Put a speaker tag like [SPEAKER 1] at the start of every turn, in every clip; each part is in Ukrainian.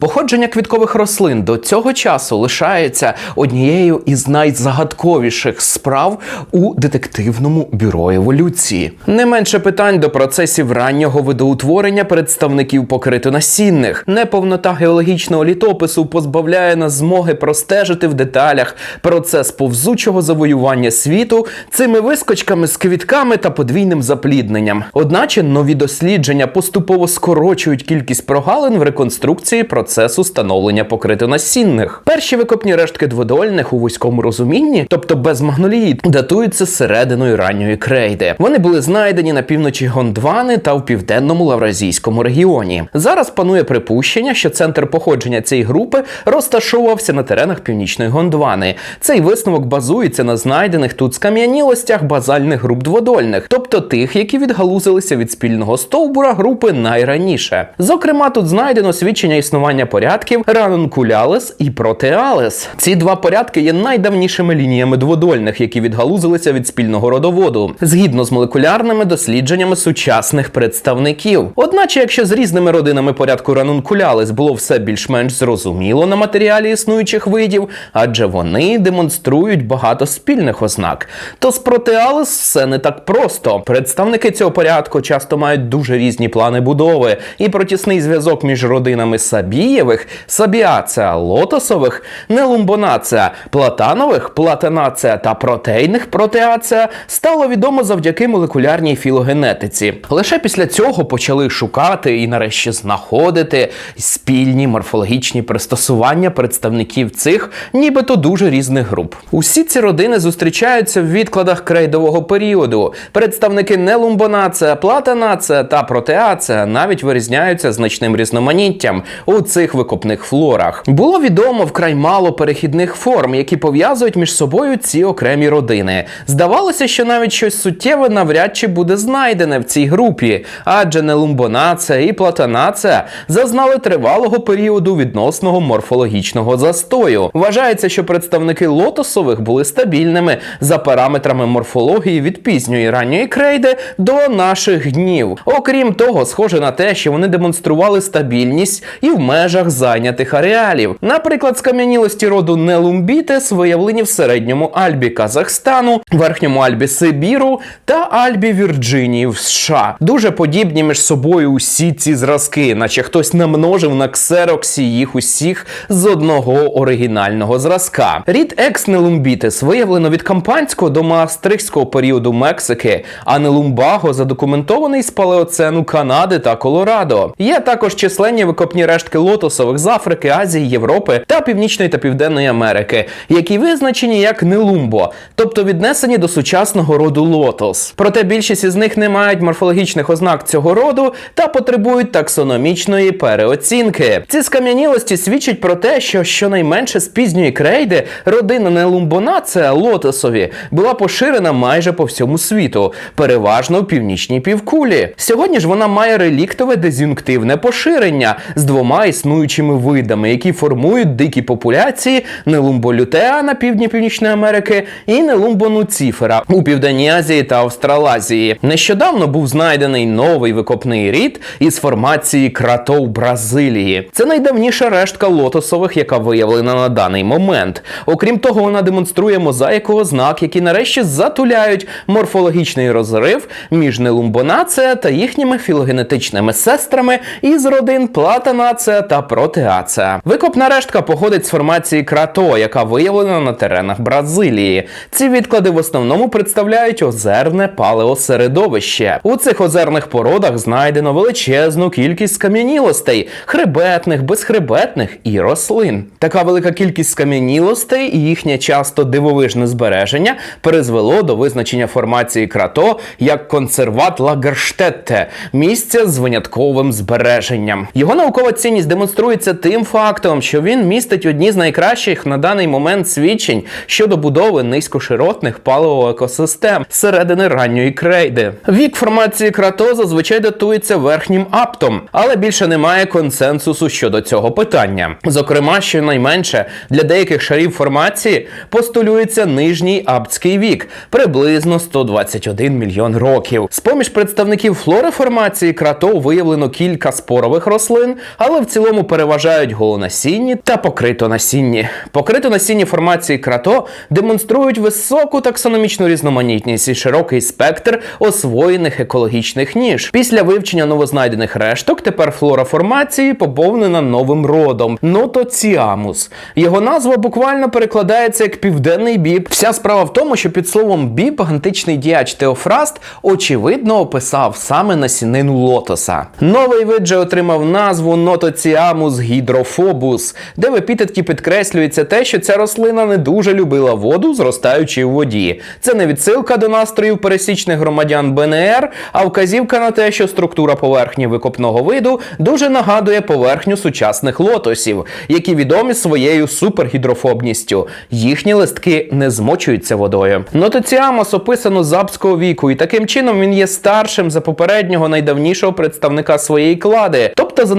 [SPEAKER 1] Походження квіткових рослин до цього часу лишається однією із найзагадковіших справ у детективному бюро еволюції. Не менше питань до процесів раннього видоутворення представників покритонасінних. Неповнота геологічного літопису позбавляє нас змоги простежити в деталях процес повзучого завоювання світу цими вискочками з квітками та подвійним заплідненням. Одначе нові дослідження поступово скорочують кількість прогалин в реконструкції процесу становлення покритонасінних. Перші викопні рештки дводольних у вузькому розумінні, тобто без магноліїд, датуються серединою ранньої крейди. Вони були знайдені на півночі Гондвани та в південному лавразійському регіоні. Зараз панує припущення, що центр походження цієї групи розташовувався на теренах північної Гондвани. Цей висновок базується на знайдених тут скам'янілостях базальних груп дводольних, тобто тих, які відгалузилися від спільного стовбура групи найраніше. Зокрема, тут знайдено свідчення існування порядків ранункулялес і протеалес. Ці два порядки є найдавнішими лініями дводольних, які відгалузилися від спільного родоводу, згідно з молекулярними дослідженнями сучасних представників. Одначе, якщо з різними родинами порядку ранункулялес було все більш-менш зрозуміло на матеріалі існуючих видів, адже вони демонструють багато спільних ознак, то з протеалес все не так просто. Представники цього порядку часто мають дуже різні плани будови, і про тісний зв'язок між родинами Сабієвих, Сабіацеа лотосових, Нелумбонацеа платанових, платанацеа та протейних протеацеа стало відомо завдяки молекулярній філогенетиці. Лише після цього почали шукати і нарешті знаходити спільні морфологічні пристосування представників цих, нібито дуже різних груп. Усі ці родини зустрічаються в відкладах крейдового періоду. Представники нелумбонацеа, платанацеа та протеацеа навіть вирізняються значним різноманіттям у цих викопних флорах. Було відомо вкрай мало перехідних форм, які пов'язують між собою ці окремі родини. Здавалося, що навіть щось суттєве навряд чи буде знайдене в цій групі, адже нелумбонацеа і платанацеа зазнали тривалого періоду відносного морфологічного застою. Вважається, що представники лотосових були стабільними за параметрами морфології від пізньої ранньої крейди до наших днів. Окрім того, схоже на те, що вони демонстрували стабільність і в межах зайнятих ареалів. Наприклад, скам'янілості роду Нелумбітес виявлені в середньому Альбі Казахстану, верхньому Альбі Сибіру та Альбі Вірджинії в США. Дуже подібні між собою усі ці зразки, наче хтось намножив на ксероксі їх усіх з одного оригінального зразка. Рід екс Нелумбітес виявлено від кампанського до маастрихтського періоду Мексики, а Нелумбаго задокументований з палеоцену Канади та Колорадо. Є також численні викопні рештки лотосових з Африки, Азії, Європи та Північної та Південної Америки, які визначені як Нелумбо, тобто віднесені до сучасного роду лотос. Проте більшість із них не мають морфологічних ознак цього роду та потребують таксономічної переоцінки. Ці скам'янілості свідчать про те, що щонайменше з пізньої крейди родина Нелумбонацеа лотосові була поширена майже по всьому світу, переважно в північній півкулі. Сьогодні ж вона має реліктове дезюнктивне поширення з двома існуючими видами, які формують дикі популяції Нелумболютеа на півдні Північної Америки і Нелумбонуцифера у Південній Азії та Австралазії. Нещодавно був знайдений новий викопний рід із формації кратов Бразилії. Це найдавніша рештка лотосових, яка виявлена на даний момент. Окрім того, вона демонструє мозаїку ознак, які нарешті затуляють морфологічний розрив між нелумбонацеа та їхніми філогенетичними сестрами із родин платанацеа та протеацеа. Викопна рештка походить з формації крато, яка виявлена на теренах Бразилії. Ці відклади в основному представляють озерне палеосередовище. У цих озерних породах знайдено величезну кількість скам'янілостей, хребетних, безхребетних і рослин. Така велика кількість скам'янілостей і їхнє часто дивовижне збереження призвело до визначення формації крато як консерват Лагерштетте – місця з винятковим збереженням. Його наукова цінність демонструється тим фактом, що він містить одні з найкращих на даний момент свідчень щодо будови низькоширотних палеоекосистем середини ранньої крейди. Вік формації крато зазвичай датується верхнім аптом, але більше немає консенсусу щодо цього питання. Зокрема, щонайменше для деяких шарів формації постулюється нижній аптський вік приблизно 121 мільйон років. З поміж представників флори формації крато виявлено кілька спорових рослин, але в цілому цілому переважають голонасінні та покритонасінні. Покритонасінні формації крато демонструють високу таксономічну різноманітність і широкий спектр освоєних екологічних ніж. Після вивчення новознайдених решток тепер флора формації поповнена новим родом нотоціамус. Його назва буквально перекладається як південний біб. Вся справа в тому, що під словом біб античний діяч Теофраст очевидно описав саме насінину лотоса. Новий вид же отримав назву нотоціамус гідрофобус, де в епітетці підкреслюється те, що ця рослина не дуже любила воду, зростаючи у воді. Це не відсилка до настроїв пересічних громадян БНР, а вказівка на те, що структура поверхні викопного виду дуже нагадує поверхню сучасних лотосів, які відомі своєю супергідрофобністю. Їхні листки не змочуються водою. Нотоціамос описано з апського віку, і таким чином він є старшим за попереднього найдавнішого представника своєї клади, тобто за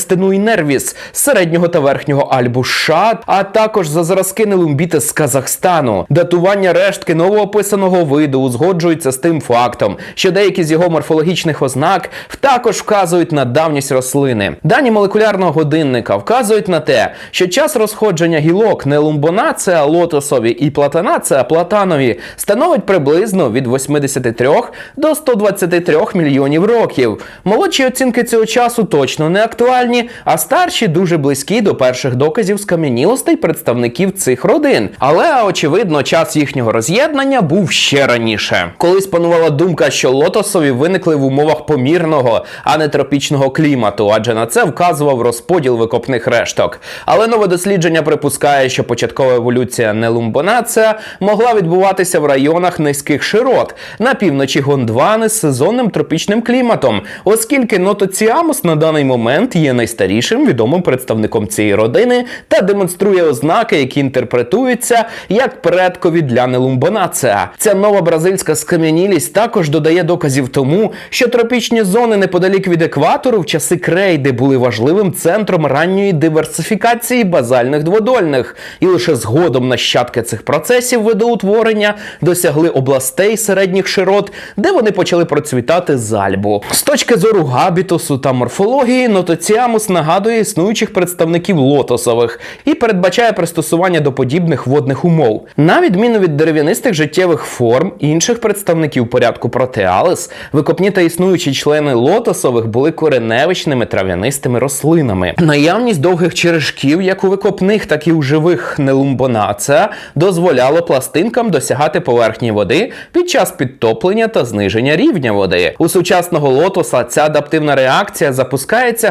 [SPEAKER 1] Нелумбітес екстенуйнервіс з середнього та верхнього альбу США, а також за зразки Нелумбітес з Казахстану. Датування рештки новоописаного виду узгоджується з тим фактом, що деякі з його морфологічних ознак також вказують на давність рослини. Дані молекулярного годинника вказують на те, що час розходження гілок нелумбонацеа лотосові і платанацеа платанові становить приблизно від 83 до 123 мільйонів років. Молодші оцінки цього часу точно не актуальні, а старші дуже близькі до перших доказів скам'янілостей представників цих родин. Але очевидно, час їхнього роз'єднання був ще раніше. Колись панувала думка, що лотосові виникли в умовах помірного, а не тропічного клімату, адже на це вказував розподіл викопних решток. Але нове дослідження припускає, що початкова еволюція нелумбонацеа могла відбуватися в районах низьких широт на півночі Гондвани з сезонним тропічним кліматом, оскільки нотоціамус на даний момент є найстарішим відомим представником цієї родини та демонструє ознаки, які інтерпретуються як предкові для нелумбонацеа. Ця нова бразильська скам'янілість також додає доказів тому, що тропічні зони неподалік від екватору в часи крейди були важливим центром ранньої диверсифікації базальних дводольних, і лише згодом нащадки цих процесів видоутворення досягли областей середніх широт, де вони почали процвітати з альбу. З точки зору габітусу та морфології, нотоціамус нагадує існуючих представників лотосових і передбачає пристосування до подібних водних умов. На відміну від дерев'янистих життєвих форм інших представників порядку протеалес, викопні та існуючі члени лотосових були кореневичними трав'янистими рослинами. Наявність довгих черешків, як у викопних, так і у живих нелумбонацеа, дозволяло пластинкам досягати поверхні води під час підтоплення та зниження рівня води. У сучасного лотоса ця адаптивна реакція запускається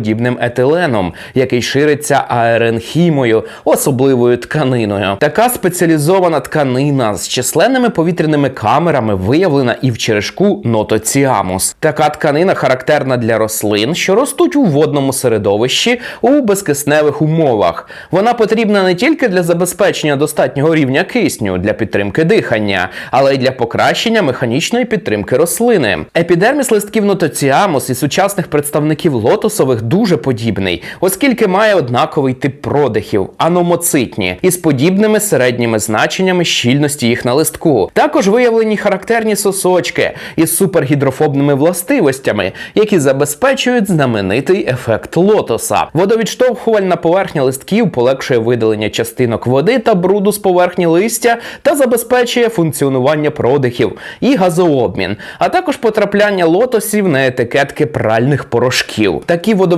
[SPEAKER 1] газоподібним етиленом, який шириться аеренхімою, особливою тканиною. Така спеціалізована тканина з численними повітряними камерами виявлена і в черешку нотоціамус. Така тканина характерна для рослин, що ростуть у водному середовищі у безкисневих умовах. Вона потрібна не тільки для забезпечення достатнього рівня кисню для підтримки дихання, але й для покращення механічної підтримки рослини. Епідерміс листків нотоціамус і сучасних представників лотосових дуже подібний, оскільки має однаковий тип продихів аномоцитні із подібними середніми значеннями щільності їх на листку. Також виявлені характерні сосочки із супергідрофобними властивостями, які забезпечують знаменитий ефект лотоса. Водовідштовхувальна поверхня листків полегшує видалення частинок води та бруду з поверхні листя та забезпечує функціонування продихів і газообмін, а також потрапляння лотосів на етикетки пральних порошків. Такі водовідштовхувальні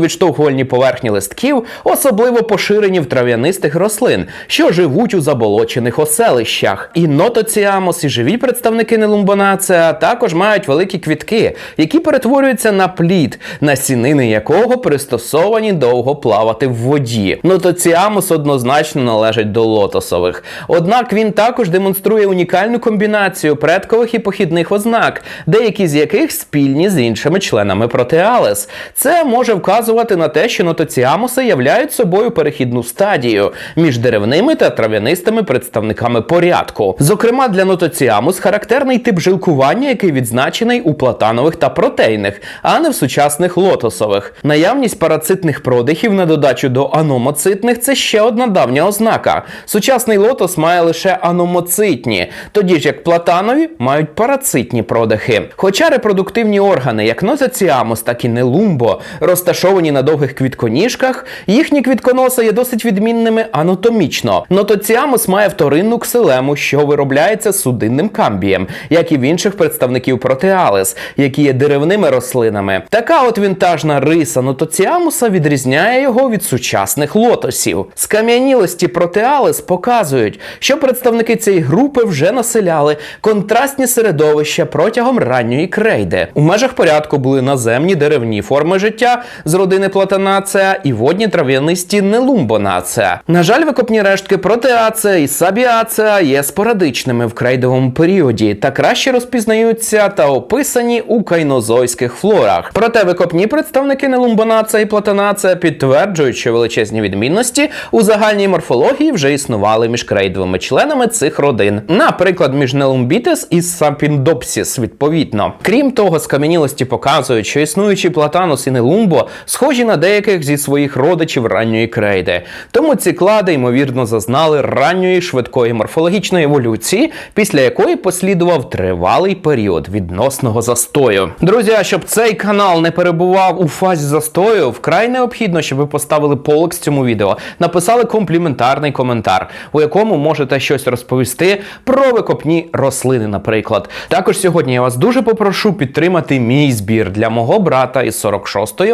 [SPEAKER 1] поверхні листків особливо поширені в трав'янистих рослин, що живуть у заболочених оселищах. І нотоціамос, і живі представники нелумбонацеа також мають великі квітки, які перетворюються на плід, насінини якого пристосовані довго плавати в воді. Нотоціамус однозначно належить до лотосових. Однак він також демонструє унікальну комбінацію предкових і похідних ознак, деякі з яких спільні з іншими членами протеалес. Це може вказувати на те, що нотоціамуси являють собою перехідну стадію між деревними та трав'янистими представниками порядку. Зокрема, для нотоціамус характерний тип жилкування, який відзначений у платанових та протейних, а не в сучасних лотосових. Наявність парацитних продихів на додачу до аномоцитних це ще одна давня ознака. Сучасний лотос має лише аномоцитні, тоді ж як платанові мають парацитні продихи. Хоча репродуктивні органи, як нозоціамус, так і нелумбо, розташовані розташовані на довгих квітконіжках, їхні квітконоси є досить відмінними анатомічно. Нотоціамус має вторинну ксилему, що виробляється судинним камбієм, як і в інших представників протеалес, які є деревними рослинами. Така от вінтажна риса нотоціамуса відрізняє його від сучасних лотосів. Скам'янілості протеалес показують, що представники цієї групи вже населяли контрастні середовища протягом ранньої крейди. У межах порядку були наземні деревні форми життя з родини платанацеа і водні трав'янисті нелумбонацеа. На жаль, викопні рештки протеацеа і сабіацеа є спорадичними в крейдовому періоді та краще розпізнаються та описані у кайнозойських флорах. Проте викопні представники нелумбонацеа і платанацеа підтверджують, що величезні відмінності у загальній морфології вже існували між крейдовими членами цих родин, наприклад, між Нелумбітес і Сапіндопсіс, відповідно. Крім того, скам'янілості показують, що існуючі Платанус і Нелумбо схожі на деяких зі своїх родичів ранньої крейди. Тому ці клади, ймовірно, зазнали ранньої швидкої морфологічної еволюції, після якої послідував тривалий період відносного застою. Друзі, а щоб цей канал не перебував у фазі застою, вкрай необхідно, щоб ви поставили поликс цьому відео, написали компліментарний коментар, у якому можете щось розповісти про викопні рослини, наприклад. Також сьогодні я вас дуже попрошу підтримати мій збір для мого брата із 46-ї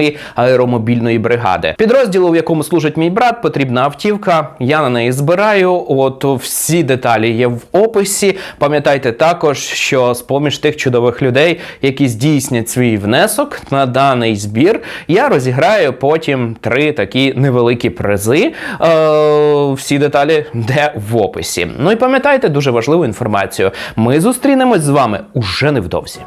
[SPEAKER 1] окремої аеромобільної бригади. Підрозділу, в якому служить мій брат, потрібна автівка. Я на неї збираю. От всі деталі є в описі. Пам'ятайте також, що з поміж тих чудових людей, які здійснять свій внесок на даний збір, я розіграю потім три такі невеликі призи. Е, всі деталі де в описі. Ну і пам'ятайте дуже важливу інформацію. Ми зустрінемось з вами уже невдовзі.